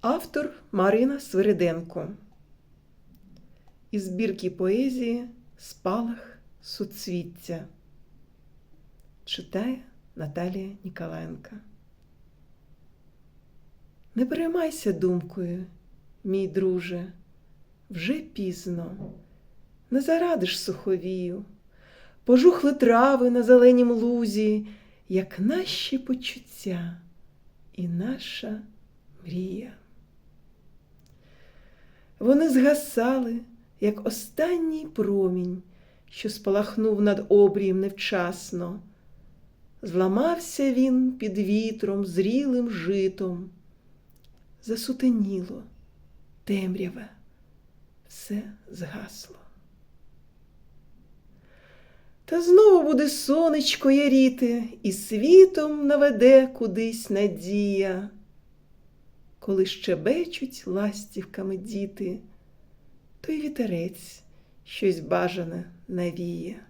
Автор Марина Свириденко. Із збірки поезії Спалах суцвіття. Читає Наталія Ніколаєнка. Не переймайся думкою, мій друже, вже пізно, не зарадиш суховію, пожухли трави на зеленім лузі, як наші почуття і наша мрія. Вони згасали, як останній промінь, що спалахнув над обрієм невчасно. Зламався він під вітром, зрілим житом. Засутеніло, темряве, все згасло. Та знову буде сонечко яріти, і світом наведе кудись надія. Коли щебечуть ластівками діти, то й вітерець щось бажане навіє.